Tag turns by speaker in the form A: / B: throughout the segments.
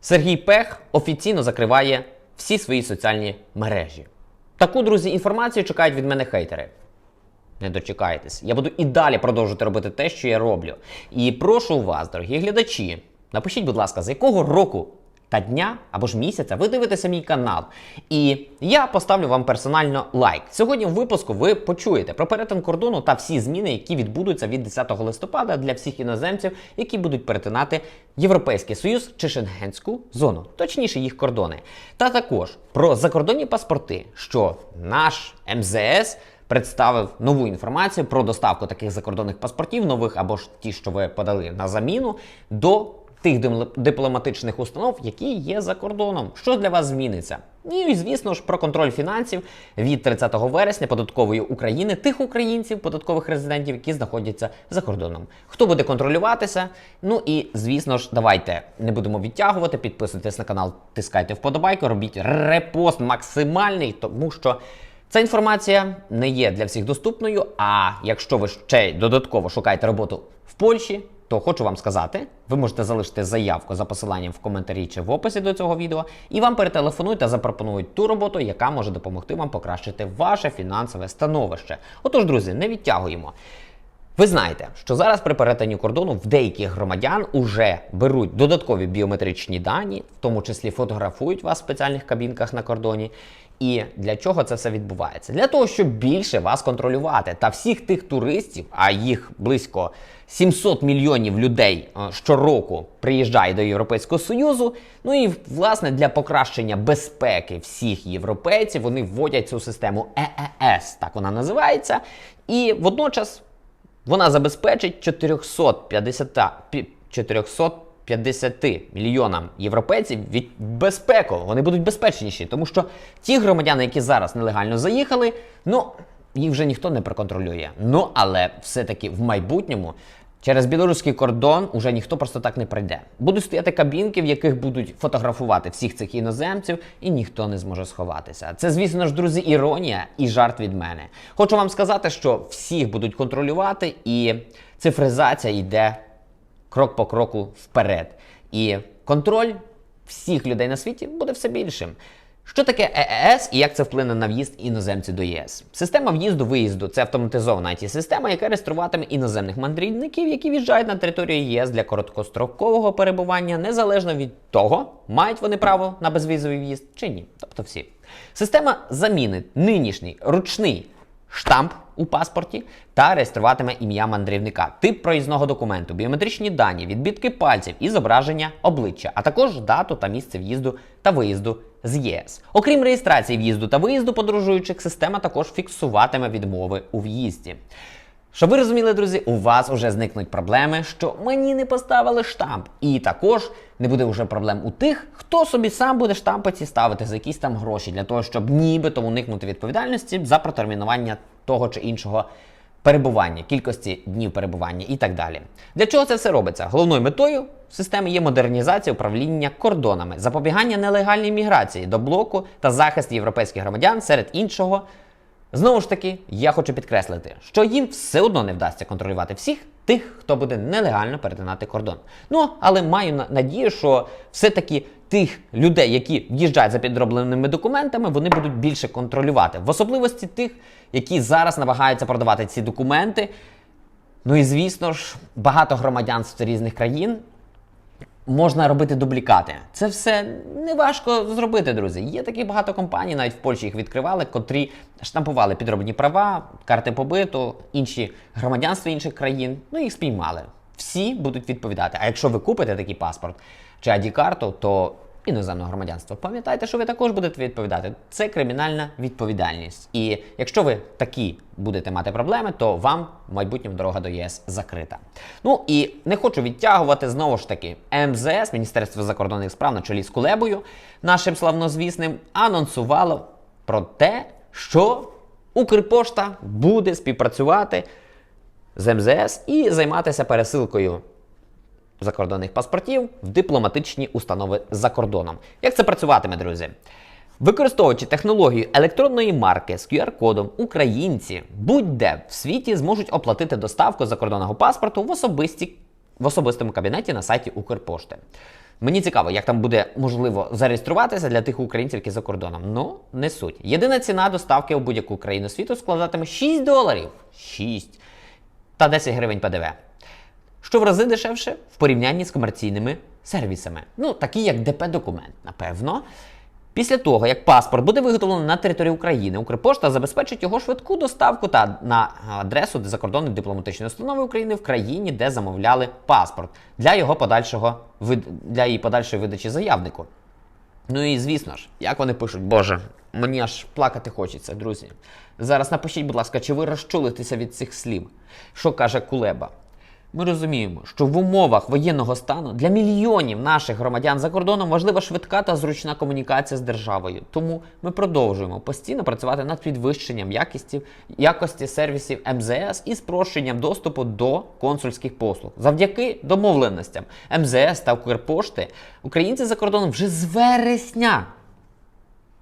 A: Сергій Пех офіційно закриває всі свої соціальні мережі. Таку, друзі, інформацію чекають від мене хейтери. Не дочекайтесь. Я буду і далі продовжувати робити те, що я роблю. І прошу вас, дорогі глядачі, напишіть, будь ласка, з якого року та дня або ж місяця ви дивитеся мій канал. І я поставлю вам персонально лайк. Сьогодні в випуску ви почуєте про перетин кордону та всі зміни, які відбудуться від 10 листопада для всіх іноземців, які будуть перетинати Європейський Союз чи Шенгенську зону, точніше їх кордони. Та також про закордонні паспорти, що наш МЗС представив нову інформацію про доставку таких закордонних паспортів, нових або ж ті, що ви подали на заміну, до тих дипломатичних установ, які є за кордоном. Що для вас зміниться? І, звісно ж, про контроль фінансів від 30 вересня податкової України тих українців, податкових резидентів, які знаходяться за кордоном. Хто буде контролюватися? Ну і звісно ж, давайте не будемо відтягувати. Підписуйтесь на канал, тискайте вподобайку, робіть репост максимальний, тому що. Ця інформація не є для всіх доступною. А якщо ви ще додатково шукаєте роботу в Польщі, то хочу вам сказати, ви можете залишити заявку за посиланням в коментарі чи в описі до цього відео, і вам перетелефонують та запропонують ту роботу, яка може допомогти вам покращити ваше фінансове становище. Отож, друзі, не відтягуємо. Ви знаєте, що зараз при перетині кордону в деяких громадян уже беруть додаткові біометричні дані, в тому числі фотографують вас в спеціальних кабінках на кордоні. І для чого це все відбувається? Для того, щоб більше вас контролювати. Та всіх тих туристів, а їх близько 700 мільйонів людей е, щороку приїжджає до Європейського Союзу. Ну і власне для покращення безпеки всіх європейців вони вводять цю систему ЕЕС, так вона називається. І водночас вона забезпечить 450 400 50 мільйонам європейців від безпеку. Вони будуть безпечніші, тому що ті громадяни, які зараз нелегально заїхали, ну їх вже ніхто не проконтролює. Ну але все-таки в майбутньому. Через білоруський кордон уже ніхто просто так не прийде. Будуть стояти кабінки, в яких будуть фотографувати всіх цих іноземців, і ніхто не зможе сховатися. Це, звісно ж, друзі, іронія і жарт від мене. Хочу вам сказати, що всіх будуть контролювати, і цифризація йде крок по кроку вперед. І контроль всіх людей на світі буде все більшим. Що таке ЕЕС і як це вплине на в'їзд іноземців до ЄС? Система в'їзду-виїзду це автоматизована it система яка реєструватиме іноземних мандрівників, які в'їжджають на територію ЄС для короткострокового перебування, незалежно від того, мають вони право на безвізовий в'їзд чи ні. Тобто всі. Система замінить нинішній ручний штамп у паспорті та реєструватиме ім'я мандрівника, тип проїзного документу, біометричні дані, відбитки пальців і зображення обличчя, а також дату та місце в'їзду та виїзду з ЄС. Окрім реєстрації в'їзду та виїзду подорожуючих, система також фіксуватиме відмови у в'їзді. Щоб ви розуміли, друзі, у вас вже зникнуть проблеми, що мені не поставили штамп. І також не буде вже проблем у тих, хто собі сам буде штампи ці ставити за якісь там гроші для того, щоб нібито уникнути відповідальності за протермінування того чи іншого перебування, кількості днів перебування і так далі. Для чого це все робиться? Головною метою системи є модернізація управління кордонами, запобігання нелегальній міграції до блоку та захист європейських громадян серед іншого. Знову ж таки, я хочу підкреслити, що їм все одно не вдасться контролювати всіх тих, хто буде нелегально перетинати кордон. Ну, але маю на- надію, що все-таки тих людей, які в'їжджають за підробленими документами, вони будуть більше контролювати. В особливості тих, які зараз намагаються продавати ці документи. Ну і звісно ж, багато громадянств різних країн можна робити дублікати. Це все не важко зробити, друзі. Є такі багато компаній, навіть в Польщі їх відкривали, котрі штампували підробні права, карти побиту, інші громадянства інших країн. Ну їх спіймали. Всі будуть відповідати. А якщо ви купите такий паспорт чи ID-карту, то іноземного громадянства, пам'ятайте, що ви також будете відповідати. Це кримінальна відповідальність. І якщо ви такі будете мати проблеми, то вам в дорога до ЄС закрита. Ну і не хочу відтягувати знову ж таки МЗС, Міністерство закордонних справ на чолі з Кулебою, нашим славнозвісним, анонсувало про те, що Укрпошта буде співпрацювати з МЗС і займатися пересилкою закордонних паспортів в дипломатичні установи за кордоном. Як це працюватиме, друзі? Використовуючи технологію електронної марки з QR-кодом, українці будь-де в світі зможуть оплатити доставку закордонного паспорту в, особисті, в особистому кабінеті на сайті Укрпошти. Мені цікаво, як там буде можливо зареєструватися для тих українців, які за кордоном. Ну, не суть. Єдина ціна доставки у будь-яку країну світу складатиме 6 доларів. 6. Та 10 гривень ПДВ. Що в рази дешевше в порівнянні з комерційними сервісами. Ну, такі як ДП-документ, напевно. Після того, як паспорт буде виготовлений на території України, Укрпошта забезпечить його швидку доставку та на адресу закордонної дипломатичної установи України в країні, де замовляли паспорт для його подальшого для її подальшої видачі заявнику. Ну і звісно ж, як вони пишуть, Боже, мені аж плакати хочеться, друзі. Зараз напишіть, будь ласка, чи ви розчулитеся від цих слів? Що каже Кулеба? Ми розуміємо, що в умовах воєнного стану для мільйонів наших громадян за кордоном важлива швидка та зручна комунікація з державою. Тому ми продовжуємо постійно працювати над підвищенням якості, якості сервісів МЗС і спрощенням доступу до консульських послуг. Завдяки домовленостям МЗС та Укрпошти українці за кордоном вже з вересня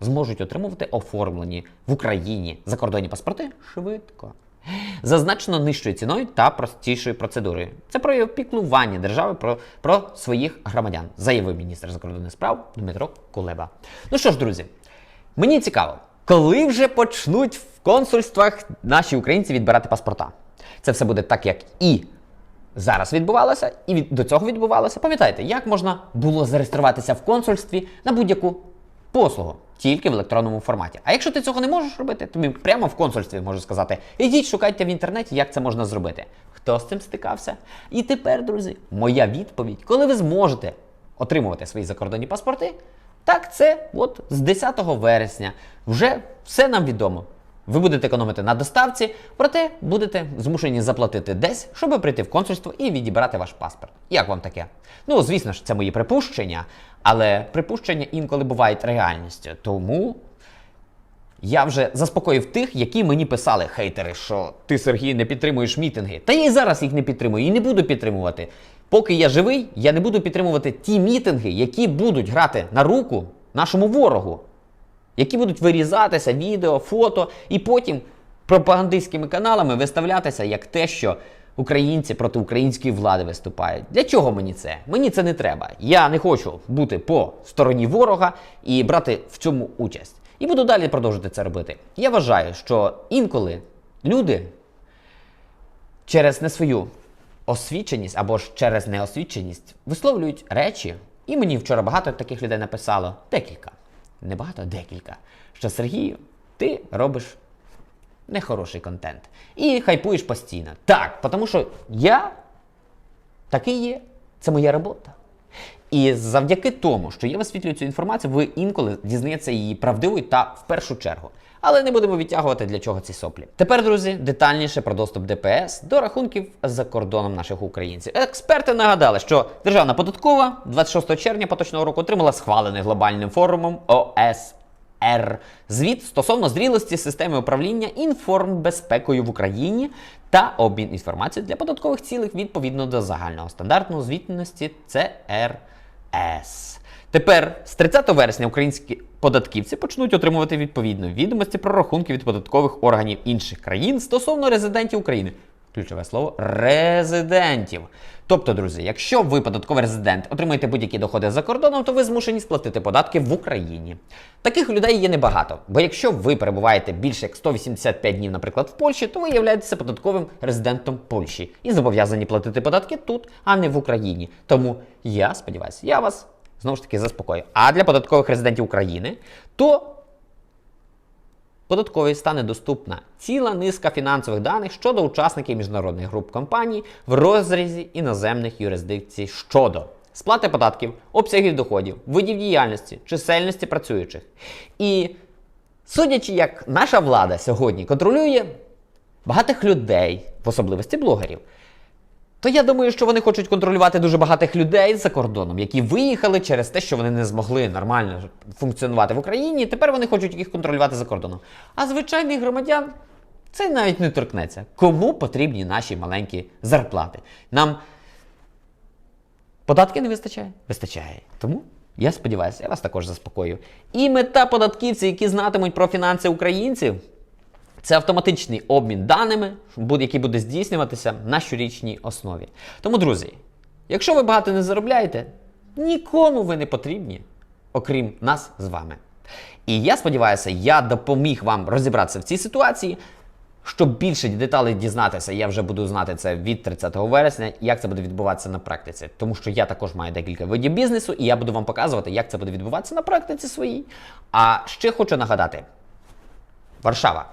A: зможуть отримувати оформлені в Україні закордонні паспорти швидко. За значно нижчою ціною та простішою процедурою. Це про піклування держави про, про своїх громадян, заявив міністр закордонних справ Дмитро Кулеба. Ну що ж, друзі, мені цікаво, коли вже почнуть в консульствах наші українці відбирати паспорта. Це все буде так, як і зараз відбувалося, і від, до цього відбувалося. Пам'ятаєте, як можна було зареєструватися в консульстві на будь-яку послугу тільки в електронному форматі. А якщо ти цього не можеш робити, тобі прямо в консульстві можу сказати: ідіть, шукайте в інтернеті, як це можна зробити. Хто з цим стикався? І тепер, друзі, моя відповідь, коли ви зможете отримувати свої закордонні паспорти, так це от з 10 вересня вже все нам відомо. Ви будете економити на доставці, проте будете змушені заплатити десь, щоб прийти в консульство і відібрати ваш паспорт. Як вам таке? Ну, звісно ж, це мої припущення, але припущення інколи бувають реальністю. Тому я вже заспокоїв тих, які мені писали хейтери, що ти, Сергій, не підтримуєш мітинги. Та я і зараз їх не підтримую і не буду підтримувати. Поки я живий, я не буду підтримувати ті мітинги, які будуть грати на руку нашому ворогу які будуть вирізатися відео, фото, і потім пропагандистськими каналами виставлятися як те, що українці проти української влади виступають. Для чого мені це? Мені це не треба. Я не хочу бути по стороні ворога і брати в цьому участь. І буду далі продовжувати це робити. Я вважаю, що інколи люди через не свою освіченість або ж через неосвіченість висловлюють речі. І мені вчора багато таких людей написало декілька не багато, а декілька. Що Сергію, ти робиш нехороший контент. І хайпуєш постійно. Так, тому що я такий є. Це моя робота. І завдяки тому, що я висвітлюю цю інформацію, ви інколи дізнаєтеся її правдивою та в першу чергу. Але не будемо відтягувати для чого ці соплі. Тепер, друзі, детальніше про доступ ДПС до рахунків за кордоном наших українців. Експерти нагадали, що Державна податкова 26 червня поточного року отримала схвалений глобальним форумом ОСР звіт стосовно зрілості системи управління інформбезпекою в Україні та обмін інформацією для податкових цілих відповідно до загального стандарту звітності ЦРС. Тепер з 30 вересня українські податківці почнуть отримувати відповідно відомості про рахунки від податкових органів інших країн стосовно резидентів України. Ключове слово резидентів. Тобто, друзі, якщо ви податковий резидент отримуєте будь-які доходи за кордоном, то ви змушені сплатити податки в Україні. Таких людей є небагато, бо якщо ви перебуваєте більше як 185 днів, наприклад, в Польщі, то ви являєтеся податковим резидентом Польщі і зобов'язані платити податки тут, а не в Україні. Тому я сподіваюся, я вас знову ж таки заспокою. А для податкових резидентів України, то податковій стане доступна ціла низка фінансових даних щодо учасників міжнародних груп компаній в розрізі іноземних юрисдикцій щодо сплати податків, обсягів доходів, видів діяльності, чисельності працюючих. І судячи, як наша влада сьогодні контролює багатих людей, в особливості блогерів, то я думаю, що вони хочуть контролювати дуже багатих людей за кордоном, які виїхали через те, що вони не змогли нормально функціонувати в Україні. Тепер вони хочуть їх контролювати за кордоном. А звичайних громадян це навіть не торкнеться. Кому потрібні наші маленькі зарплати? Нам податки не вистачає? Вистачає. Тому. Я сподіваюся, я вас також заспокою. І мета податківців, які знатимуть про фінанси українців, це автоматичний обмін даними, який буде здійснюватися на щорічній основі. Тому, друзі, якщо ви багато не заробляєте, Нікому ви не потрібні, окрім нас з вами. І я сподіваюся, я допоміг вам розібратися в цій ситуації. Щоб більше деталей дізнатися, я вже буду знати це від 30 вересня, як це буде відбуватися на практиці. Тому що я також маю декілька видів бізнесу, і я буду вам показувати, як це буде відбуватися на практиці своїй. А ще хочу нагадати: Варшава,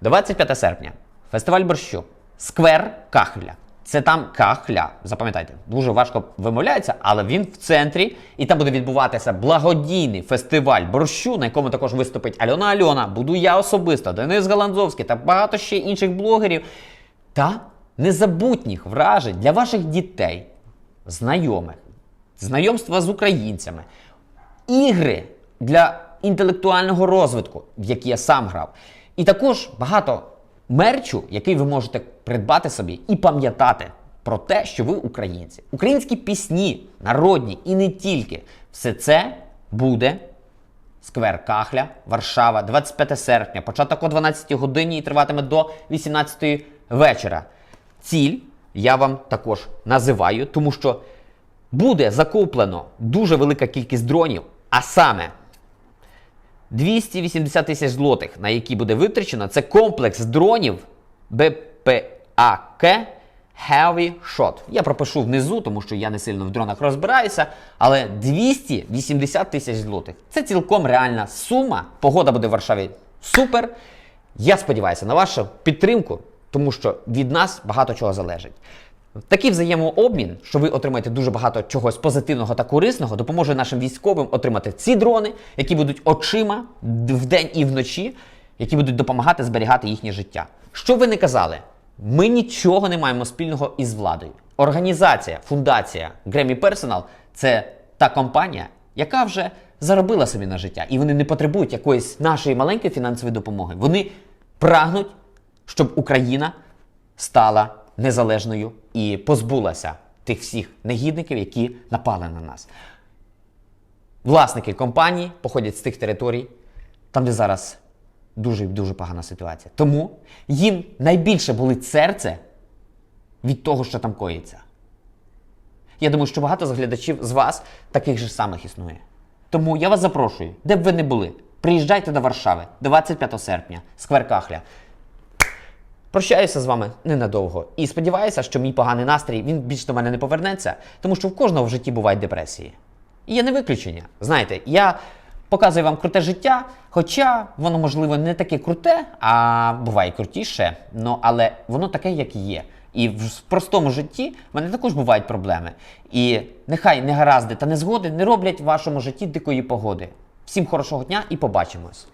A: 25 серпня, фестиваль борщу, сквер Кахля. Це там Кахля. Запам'ятайте, дуже важко вимовляється, але він в центрі, і там буде відбуватися благодійний фестиваль борщу, на якому також виступить Альона Альона, буду я особисто, Денис Галанзовський та багато ще інших блогерів. Та незабутніх вражень для ваших дітей, знайомих, знайомства з українцями, ігри для інтелектуального розвитку, в які я сам грав. І також багато мерчу, який ви можете придбати собі і пам'ятати про те, що ви українці. Українські пісні, народні і не тільки. Все це буде Сквер Кахля, Варшава, 25 серпня, початок о 12 годині і триватиме до 18 вечора. Ціль я вам також називаю, тому що буде закуплено дуже велика кількість дронів, а саме 280 тисяч злотих, на які буде витрачено, це комплекс дронів БПАК Heavy Shot. Я пропишу внизу, тому що я не сильно в дронах розбираюся. Але 280 тисяч злотих. Це цілком реальна сума. Погода буде в Варшаві супер. Я сподіваюся на вашу підтримку, тому що від нас багато чого залежить. Такий взаємообмін, що ви отримаєте дуже багато чогось позитивного та корисного, допоможе нашим військовим отримати ці дрони, які будуть очима вдень і вночі, які будуть допомагати зберігати їхнє життя. Що ви не казали? Ми нічого не маємо спільного із владою. Організація, фундація Grammy Personal – це та компанія, яка вже заробила собі на життя, і вони не потребують якоїсь нашої маленької фінансової допомоги. Вони прагнуть, щоб Україна стала незалежною і позбулася тих всіх негідників, які напали на нас. Власники компанії походять з тих територій, там, де зараз дуже дуже погана ситуація. Тому їм найбільше болить серце від того, що там коїться. Я думаю, що багато з глядачів з вас таких же самих існує. Тому я вас запрошую, де б ви не були, приїжджайте до Варшави 25 серпня, сквер Кахля. Прощаюся з вами ненадовго і сподіваюся, що мій поганий настрій він більш до мене не повернеться, тому що в кожного в житті бувають депресії. І є не виключення. Знаєте, я показую вам круте життя, хоча воно, можливо, не таке круте, а буває крутіше, ну, але воно таке, як є. І в простому житті в мене також бувають проблеми. І нехай негаразди та незгоди не роблять в вашому житті дикої погоди. Всім хорошого дня і побачимось!